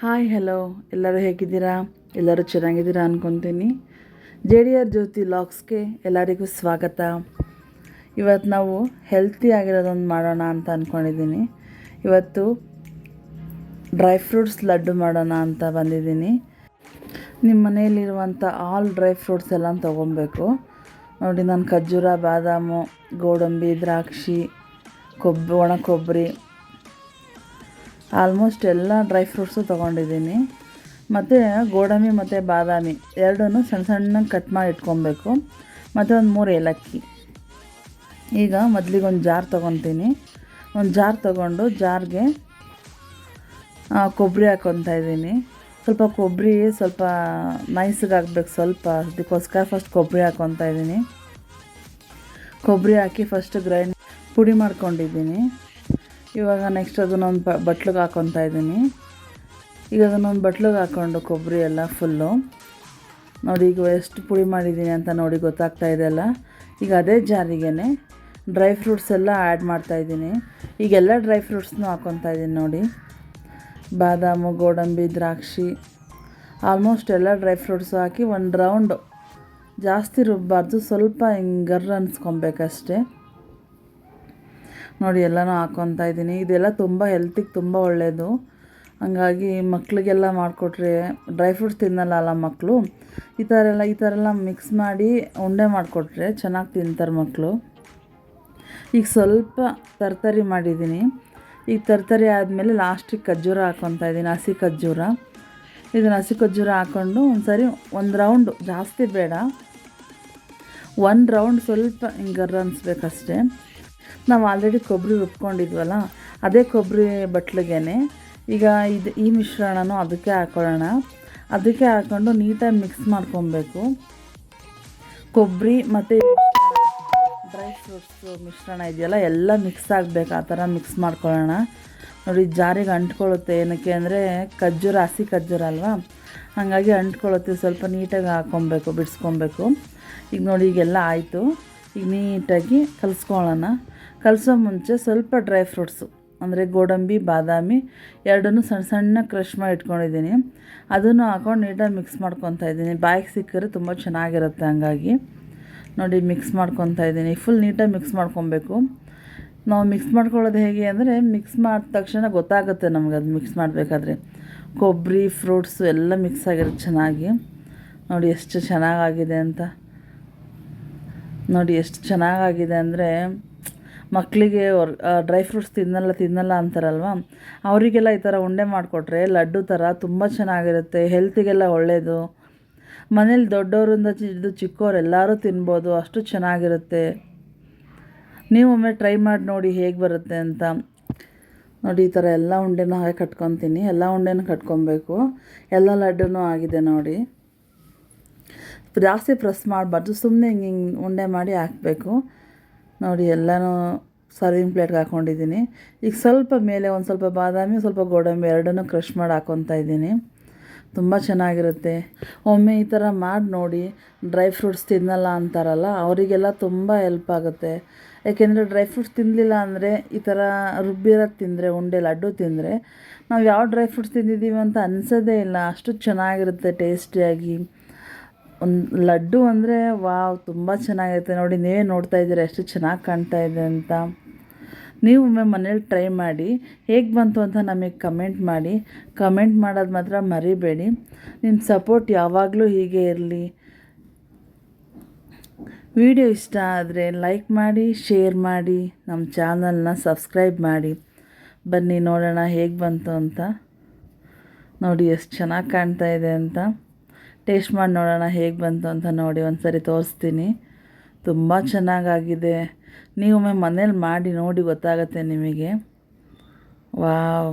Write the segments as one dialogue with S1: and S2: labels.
S1: Hi hello ಎಲ್ಲರೂ ಹೇಗಿದ್ದೀರಾ? ಎಲ್ಲರೂ ಚೆನ್ನಾಗಿದ್ದೀರಾ ಅಂದ್ಕೊತೀನಿ ಜೆ ಡಿ ಆರ್ ಜ್ಯೋತಿ ಲಾಕ್ಸ್ಗೆ ಎಲ್ಲರಿಗೂ ಸ್ವಾಗತ. ಇವತ್ತು ನಾವು ಹೆಲ್ತಿ ಆಗಿರೋದೊಂದು ಮಾಡೋಣ ಅಂತ ಅಂದ್ಕೊಂಡಿದ್ದೀನಿ ಇವತ್ತು ಡ್ರೈ ಫ್ರೂಟ್ಸ್ ಲಡ್ಡು ಮಾಡೋಣ ಅಂತ ಬಂದಿದ್ದೀನಿ. ನಿಮ್ಮ ಮನೆಯಲ್ಲಿರುವಂಥ ಆಲ್ ಡ್ರೈ ಫ್ರೂಟ್ಸ್ ಎಲ್ಲ ತೊಗೊಬೇಕು. ನೋಡಿ, ನಾನು ಖರ್ಜೂರ, ಬಾದಾಮು, ಗೋಡಂಬಿ, ದ್ರಾಕ್ಷಿ ಕೊಬ್ಬ ಒಣ ಕೊಬ್ಬರಿ ಆಲ್ಮೋಸ್ಟ್ ಎಲ್ಲ ಡ್ರೈ ಫ್ರೂಟ್ಸು ತೊಗೊಂಡಿದ್ದೀನಿ. ಮತ್ತು ಗೋಡಂಬಿ ಮತ್ತು ಬಾದಾಮಿ ಎರಡೂ ಸಣ್ಣ ಸಣ್ಣಗೆ ಕಟ್ ಮಾಡಿ ಇಟ್ಕೊಬೇಕು. ಮತ್ತು ಒಂದು ಮೂರು ಏಲಕ್ಕಿ. ಈಗ ಮೊದಲಿಗೆ ಒಂದು ಜಾರ್ ತೊಗೊತೀನಿ. ಒಂದು ಜಾರ್ ತೊಗೊಂಡು ಜಾರ್ಗೆ ಕೊಬ್ಬರಿ ಹಾಕ್ಕೊತಾ ಇದ್ದೀನಿ. ಸ್ವಲ್ಪ ಕೊಬ್ಬರಿ ಸ್ವಲ್ಪ ನೈಸ್ಗೆ ಹಾಕ್ಬೇಕು ಸ್ವಲ್ಪ. ಅದಕ್ಕೋಸ್ಕರ ಫಸ್ಟ್ ಕೊಬ್ಬರಿ ಹಾಕ್ಕೊತಾ ಇದ್ದೀನಿ. ಕೊಬ್ಬರಿ ಹಾಕಿ ಫಸ್ಟ್ ಗ್ರೈಂಡ್ ಪುಡಿ ಮಾಡ್ಕೊಂಡಿದ್ದೀನಿ. ಇವಾಗ ನೆಕ್ಸ್ಟ್ ಅದನ್ನೊಂದು ಬ ಬಟ್ಲಿಗೆ ಹಾಕೊತಾ ಇದ್ದೀನಿ. ಈಗ ಅದನ್ನೊಂದು ಬಟ್ಲಿಗೆ ಹಾಕ್ಕೊಂಡು ಕೊಬ್ಬರಿ ಎಲ್ಲ ಫುಲ್ಲು ನೋಡಿ, ಈಗ ಎಷ್ಟು ಪುಡಿ ಮಾಡಿದ್ದೀನಿ ಅಂತ ನೋಡಿ ಗೊತ್ತಾಗ್ತಾ ಇದೆಯಲ್ಲ ಈಗ ಅದೇ ಜಾರಿಗೆ ಡ್ರೈ ಫ್ರೂಟ್ಸ್ ಎಲ್ಲ ಆ್ಯಡ್ ಮಾಡ್ತಾಯಿದ್ದೀನಿ ಈಗೆಲ್ಲ ಡ್ರೈ ಫ್ರೂಟ್ಸ್ನೂ ಹಾಕ್ಕೊತಾ ಇದ್ದೀನಿ ನೋಡಿ. ಬಾದಾಮು, ಗೋಡಂಬಿ, ದ್ರಾಕ್ಷಿ ಆಲ್ಮೋಸ್ಟ್ ಎಲ್ಲ ಡ್ರೈ ಫ್ರೂಟ್ಸು ಹಾಕಿ ಒಂದು ರೌಂಡು ಜಾಸ್ತಿ ರುಬ್ಬಾರ್ದು. ಸ್ವಲ್ಪ ಹಿಂಗೆ ಗರ್ ಅನ್ಸ್ಕೊಬೇಕಷ್ಟೇ. ನೋಡಿ, ಎಲ್ಲನೂ ಹಾಕ್ಕೊತಾ ಇದ್ದೀನಿ. ಇದೆಲ್ಲ ತುಂಬ ಹೆಲ್ತಿಗೆ ತುಂಬ ಒಳ್ಳೆಯದು ಹಂಗಾಗಿ ಮಕ್ಕಳಿಗೆಲ್ಲ ಮಾಡಿಕೊಟ್ರೆ ಡ್ರೈ ಫ್ರೂಟ್ಸ್ ತಿನ್ನಲ್ಲ ಅಲ್ಲ ಮಕ್ಕಳು ಈ ಥರ ಎಲ್ಲ, ಈ ಥರ ಎಲ್ಲ ಮಿಕ್ಸ್ ಮಾಡಿ ಉಂಡೆ ಮಾಡಿಕೊಟ್ರೆ ಚೆನ್ನಾಗಿ ತಿಂತಾರೆ ಮಕ್ಕಳು ಈಗ ಸ್ವಲ್ಪ ತರ್ತರಿ ಮಾಡಿದ್ದೀನಿ. ಈಗ ತರ್ತರಿ ಆದಮೇಲೆ ಲಾಸ್ಟಿಗೆ ಖರ್ಜೂರ ಹಾಕ್ಕೊತಾ ಇದ್ದೀನಿ, ಹಸಿ ಖರ್ಜೂರ. ಇದನ್ನು ಹಸಿ ಖರ್ಜೂರ ಹಾಕ್ಕೊಂಡು ಒಂದು ಸರಿ ಒಂದು ರೌಂಡು ಜಾಸ್ತಿ ಬೇಡ. ಒಂದು ರೌಂಡ್ ಸ್ವಲ್ಪ ಹಿಂಗೆ ಅನಿಸ್ಬೇಕಷ್ಟೇ ನಾವು ಆಲ್ರೆಡಿ ಕೊಬ್ಬರಿ ರುಬ್ಕೊಂಡಿದ್ವಲ್ಲ, ಅದೇ ಕೊಬ್ಬರಿ ಬಟ್ಲಿಗೆ ಈಗ ಇದು ಈ ಮಿಶ್ರಣನೂ ಅದಕ್ಕೆ ಹಾಕೊಳ್ಳೋಣ. ಅದಕ್ಕೆ ಹಾಕ್ಕೊಂಡು ನೀಟಾಗಿ ಮಿಕ್ಸ್ ಮಾಡ್ಕೊಬೇಕು. ಕೊಬ್ಬರಿ ಮತ್ತು ಡ್ರೈ ಫ್ರೂಟ್ಸು ಮಿಶ್ರಣ ಇದೆಯಲ್ಲ, ಎಲ್ಲ ಮಿಕ್ಸ್ ಆಗಬೇಕು, ಆ ಥರ ಮಿಕ್ಸ್ ಮಾಡ್ಕೊಳ್ಳೋಣ. ನೋಡಿ, ಜಾರಿಗೆ ಅಂಟ್ಕೊಳ್ಳುತ್ತೆ. ಏನಕ್ಕೆ ಅಂದರೆ ಖಜ್ಜೂರ, ಹಸಿ ಖಜ್ಜೂರ ಅಲ್ವಾ? ಹಾಗಾಗಿ ಅಂಟ್ಕೊಳ್ಳುತ್ತೆ. ಸ್ವಲ್ಪ ನೀಟಾಗಿ ಹಾಕ್ಕೊಬೇಕು ಬಿಡಿಸ್ಕೊಬೇಕು. ಈಗ ನೋಡಿ, ಈಗೆಲ್ಲ ಆಯಿತು. ಈಗ ನೀಟಾಗಿ ಕಲಿಸ್ಕೊಳ್ಳೋಣ. ಕಲಸೋ ಮುಂಚೆ ಸ್ವಲ್ಪ ಡ್ರೈ ಫ್ರೂಟ್ಸು, ಅಂದರೆ ಗೋಡಂಬಿ, ಬಾದಾಮಿ, ಎರಡನ್ನೂ ಸಣ್ಣ ಸಣ್ಣ ಕ್ರಷ್ ಮಾಡಿ ಇಟ್ಕೊಂಡಿದ್ದೀನಿ. ಅದನ್ನು ಹಾಕೊಂಡು ನೀಟಾಗಿ ಮಿಕ್ಸ್ ಮಾಡ್ಕೊತಾ ಇದ್ದೀನಿ. ಬಾಯಿಗೆ ಸಿಕ್ಕರೆ ತುಂಬ ಚೆನ್ನಾಗಿರುತ್ತೆ ಹಂಗಾಗಿ. ನೋಡಿ, ಮಿಕ್ಸ್ ಮಾಡ್ಕೊತಾ ಇದ್ದೀನಿ. ಫುಲ್ ನೀಟಾಗಿ ಮಿಕ್ಸ್ ಮಾಡ್ಕೊಬೇಕು. ನಾವು ಮಿಕ್ಸ್ ಮಾಡ್ಕೊಳ್ಳೋದು ಹೇಗೆ ಅಂದರೆ, ಮಿಕ್ಸ್ ಮಾಡಿದ ತಕ್ಷಣ ಗೊತ್ತಾಗುತ್ತೆ ನಮಗೆ ಅದು ಮಿಕ್ಸ್ ಮಾಡಬೇಕಾದ್ರೆ. ಕೊಬ್ಬರಿ, ಫ್ರೂಟ್ಸು ಎಲ್ಲ ಮಿಕ್ಸ್ ಆಗಿರುತ್ತೆ ಚೆನ್ನಾಗಿ. ನೋಡಿ, ಎಷ್ಟು ಚೆನ್ನಾಗಾಗಿದೆ ಅಂತ. ನೋಡಿ, ಎಷ್ಟು ಚೆನ್ನಾಗಾಗಿದೆ ಅಂದರೆ ಮಕ್ಕಳಿಗೆ ಡ್ರೈ ಫ್ರೂಟ್ಸ್ ತಿನ್ನಲ್ಲ ತಿನ್ನಲ್ಲ ಅಂತಾರಲ್ವ? ಅವರಿಗೆಲ್ಲ ಈ ಥರ ಉಂಡೆ ಮಾಡಿಕೊಟ್ರೆ ಲಡ್ಡು ಥರ ತುಂಬ ಚೆನ್ನಾಗಿರುತ್ತೆ ಹೆಲ್ತಿಗೆಲ್ಲ ಒಳ್ಳೆಯದು ಮನೇಲಿ ದೊಡ್ಡವರಿಂದ ಇದು ಚಿಕ್ಕವ್ರು ಎಲ್ಲರೂ ತಿನ್ಬೋದು, ಅಷ್ಟು ಚೆನ್ನಾಗಿರುತ್ತೆ. ನೀವು ಒಮ್ಮೆ ಟ್ರೈ ಮಾಡಿ ನೋಡಿ ಹೇಗೆ ಬರುತ್ತೆ ಅಂತ. ನೋಡಿ, ಈ ಥರ ಎಲ್ಲ ಉಂಡೆನೂ ಹಾಗೆ ಕಟ್ಕೊತೀನಿ, ಎಲ್ಲ ಉಂಡೆನೂ ಕಟ್ಕೊಬೇಕು. ಎಲ್ಲ ಲಡ್ಡು ಆಗಿದೆ ನೋಡಿ. ಜಾಸ್ತಿ ಪ್ರೆಸ್ ಮಾಡಬಾರ್ದು ಸುಮ್ಮನೆ ಹಿಂಗೆ ಹಿಂಗೆ ಉಂಡೆ ಮಾಡಿ ಹಾಕಬೇಕು. ನೋಡಿ, ಎಲ್ಲನೂ ಸರ್ವಿಂಗ್ ಪ್ಲೇಟ್ಗೆ ಹಾಕ್ಕೊಂಡಿದ್ದೀನಿ ಈಗ ಸ್ವಲ್ಪ ಮೇಲೆ ಒಂದು ಸ್ವಲ್ಪ ಬಾದಾಮಿ ಸ್ವಲ್ಪ ಗೋಡಂಬಿ ಎರಡನ್ನೂ ಕ್ರಷ್ ಮಾಡಿ ಹಾಕ್ಕೊತಾ ಇದ್ದೀನಿ. ತುಂಬ ಚೆನ್ನಾಗಿರುತ್ತೆ. ಒಮ್ಮೆ ಈ ಥರ ಮಾಡಿ ನೋಡಿ ಡ್ರೈ ಫ್ರೂಟ್ಸ್ ತಿನ್ನಲ್ಲ ಅಂತಾರಲ್ಲ, ಅವರಿಗೆಲ್ಲ ತುಂಬ ಹೆಲ್ಪ್ ಆಗುತ್ತೆ. ಯಾಕೆಂದರೆ ಡ್ರೈ ಫ್ರೂಟ್ಸ್ ತಿನ್ನಲಿಲ್ಲ ಅಂದರೆ ಈ ಥರ ರುಬ್ಬಿರೋದು ತಿಂದರೆ, ಉಂಡೆ, ಲಡ್ಡು ತಿಂದರೆ, ನಾವು ಯಾವ ಡ್ರೈ ಫ್ರೂಟ್ಸ್ ತಿಂದಿದ್ದೀವಿ ಅಂತ ಅನಿಸೋದೇ ಇಲ್ಲ. ಅಷ್ಟು ಚೆನ್ನಾಗಿರುತ್ತೆ ಟೇಸ್ಟಿಯಾಗಿ ಒಂದು ಲಡ್ಡು ಅಂದರೆ ವಾವ್, ತುಂಬ ಚೆನ್ನಾಗಿರುತ್ತೆ ನೋಡಿ. ನೀವೇ ನೋಡ್ತಾ ಇದ್ದೀರಾ ಎಷ್ಟು ಚೆನ್ನಾಗಿ ಕಾಣ್ತಾ ಇದೆ ಅಂತ. ನೀವು ಒಮ್ಮೆ ಮನೇಲಿ ಟ್ರೈ ಮಾಡಿ. ಹೇಗೆ ಬಂತು ಅಂತ ನಮಗೆ ಕಮೆಂಟ್ ಮಾಡಿ. ಕಮೆಂಟ್ ಮಾಡೋದು ಮಾತ್ರ ಮರಿಬೇಡಿ. ನಿಮ್ಮ ಸಪೋರ್ಟ್ ಯಾವಾಗಲೂ ಹೀಗೆ ಇರಲಿ. ವಿಡಿಯೋ ಇಷ್ಟ ಆದರೆ ಲೈಕ್ ಮಾಡಿ, ಶೇರ್ ಮಾಡಿ ನಮ್ಮ ಚಾನಲ್ನ ಸಬ್ಸ್ಕ್ರೈಬ್ ಮಾಡಿ. ಬನ್ನಿ ನೋಡೋಣ ಹೇಗೆ ಬಂತು ಅಂತ. ನೋಡಿ, ಎಷ್ಟು ಚೆನ್ನಾಗಿ ಕಾಣ್ತಾ ಇದೆ ಅಂತ. ಟೇಸ್ಟ್ ಮಾಡಿ ನೋಡೋಣ ಹೇಗೆ ಬಂತು ಅಂತ ನೋಡಿ ಒಂದು ಸರಿ ತೋರಿಸ್ತೀನಿ. ತುಂಬ ಚೆನ್ನಾಗಾಗಿದೆ. ನೀವೊಮ್ಮೆ ಮನೇಲಿ ಮಾಡಿ ನೋಡಿ ಗೊತ್ತಾಗುತ್ತೆ ನಿಮಗೆ. ವಾವ್.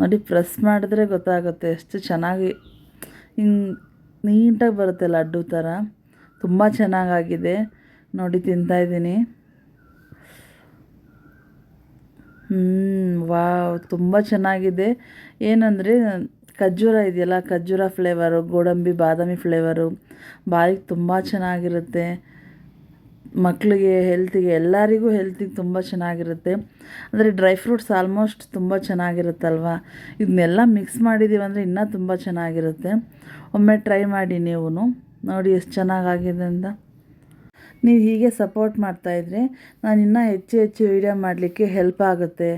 S1: ನೋಡಿ ಪ್ರೆಸ್ ಮಾಡಿದ್ರೆ ಗೊತ್ತಾಗುತ್ತೆ ಎಷ್ಟು ಚೆನ್ನಾಗಿ ಹಿಂಗೆ ನೀಟಾಗಿ ಬರುತ್ತೆ ಲಡ್ಡು ಥರ. ತುಂಬ ಚೆನ್ನಾಗಾಗಿದೆ. ನೋಡಿ ತಿಂತಾಯಿದ್ದೀನಿ ಹ್ಞೂ ವಾವ್, ತುಂಬ ಚೆನ್ನಾಗಿದೆ. ಏನಂದರೆ ಖರ್ಜೂರ ಇದೆಯಲ್ಲ, ಖರ್ಜೂರ ಫ್ಲೇವರು ಗೋಡಂಬಿ, ಬಾದಾಮಿ ಫ್ಲೇವರು ಬಾಯಿಗೆ ತುಂಬ ಚೆನ್ನಾಗಿರುತ್ತೆ. ಮಕ್ಕಳಿಗೆ ಹೆಲ್ತಿಗೆ ಎಲ್ಲರಿಗೂ ಹೆಲ್ತಿಗೆ ತುಂಬ ಚೆನ್ನಾಗಿರುತ್ತೆ. ಅಂದರೆ ಡ್ರೈ ಫ್ರೂಟ್ಸ್ ಆಲ್ಮೋಸ್ಟ್ ತುಂಬ ಚೆನ್ನಾಗಿರುತ್ತಲ್ವ? ಇದನ್ನೆಲ್ಲ ಮಿಕ್ಸ್ ಮಾಡಿದ್ದೀವಿ ಅಂದರೆ ಇನ್ನೂ ತುಂಬ ಚೆನ್ನಾಗಿರುತ್ತೆ. ಒಮ್ಮೆ ಟ್ರೈ ಮಾಡಿ ನೀವು ನೋಡಿ ಎಷ್ಟು ಚೆನ್ನಾಗಾಗಿದೆ ಅಂತ. ನೀವು ಹೀಗೆ ಸಪೋರ್ಟ್ ಮಾಡ್ತಾಯಿದ್ರೆ ನಾನು ಇನ್ನೂ ಹೆಚ್ಚು ಹೆಚ್ಚು ವೀಡಿಯೋ ಮಾಡಲಿಕ್ಕೆ ಹೆಲ್ಪ್ ಆಗುತ್ತೆ.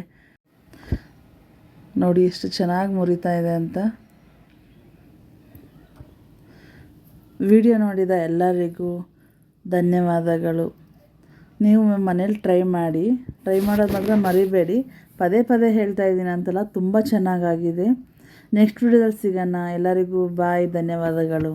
S1: ನೋಡಿ ಎಷ್ಟು ಚೆನ್ನಾಗಿ ಮುರಿತಾ ಇದೆ ಅಂತ. ವಿಡಿಯೋ ನೋಡಿದ ಎಲ್ಲರಿಗೂ ಧನ್ಯವಾದಗಳು. ನೀವು ಮನೇಲಿ ಟ್ರೈ ಮಾಡಿ. ಟ್ರೈ ಮಾಡೋದು ಮಾತ್ರ ಮರಿಬೇಡಿ. ಪದೇ ಪದೇ ಹೇಳ್ತಾ ಇದ್ದೀನಿ ಅಂತಲ್ಲ ತುಂಬ ಚೆನ್ನಾಗಾಗಿದೆ. ನೆಕ್ಸ್ಟ್ ವಿಡಿಯೋದಲ್ಲಿ ಸಿಗೋಣ. ಎಲ್ಲರಿಗೂ ಬಾಯ್, ಧನ್ಯವಾದಗಳು.